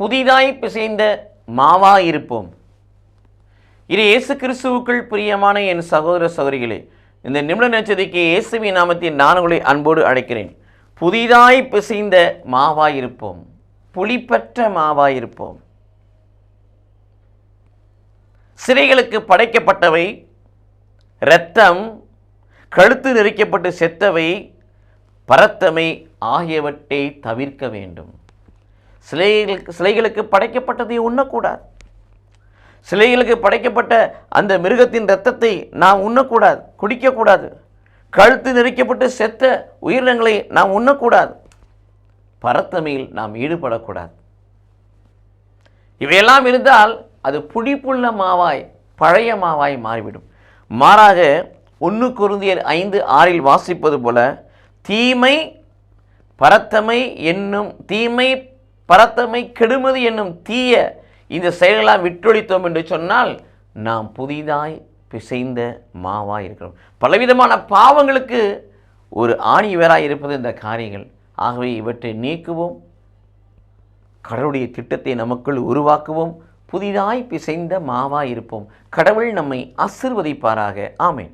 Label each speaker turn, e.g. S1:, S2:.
S1: புதிதாய் பிசைந்த மாவா இருப்போம். இது இயேசு கிறிஸ்துவுக்குள் பிரியமான என் சகோதர சகோதரிகளே இந்த நிமிட நட்சத்திற்கு இயேசுவின் நாமத்தின் நான் உங்களை அன்போடு அழைக்கிறேன். புதிதாய் பிசைந்த மாவாய் இருப்போம். புளிப்பற்ற மாவா இருப்போம். சிறைகளுக்கு படைக்கப்பட்டவை இரத்தம் கழுத்து நெறிக்கப்பட்டு செத்தவை பரத்தமை ஆகியவற்றை தவிர்க்க வேண்டும். சிலைகளுக்கு சிலைகளுக்கு படைக்கப்பட்டதை உண்ணக்கூடாது. சிலைகளுக்கு படைக்கப்பட்ட அந்த மிருகத்தின் இரத்தத்தை நாம் உண்ணக்கூடாது குடிக்கக்கூடாது. கழுத்து நெரிக்கப்பட்டு செத்த உயிரினங்களை நாம் உண்ணக்கூடாது. பரத்தமையில் நாம் ஈடுபடக்கூடாது. இவையெல்லாம் இருந்தால் அது புடிப்புள்ள மாவாய் பழைய மாவாய் மாறிவிடும். மாறாக ஒன்று குருந்தியர் ஐந்து ஆறில் வாசிப்பது போல தீமை பரத்தமை என்னும் தீமை பரத்தமை கெடுமதி என்னும் தீய இந்த செயல்களாம் விட்டொழித்தோம் என்று சொன்னால் நாம் புதிதாய் பிசைந்த மாவாய் இருக்கிறோம். பலவிதமான பாவங்களுக்கு ஒரு ஆணிவராய் இருப்பது இந்த காரியங்கள். ஆகவே இவற்றை நீக்குவோம். கடவுளுடைய திட்டத்தை நமக்குள் உருவாக்குவோம். புதிதாய் பிசைந்த மாவாய் இருப்போம். கடவுள் நம்மை ஆசிர்வதிப்பாராக. ஆமேன்.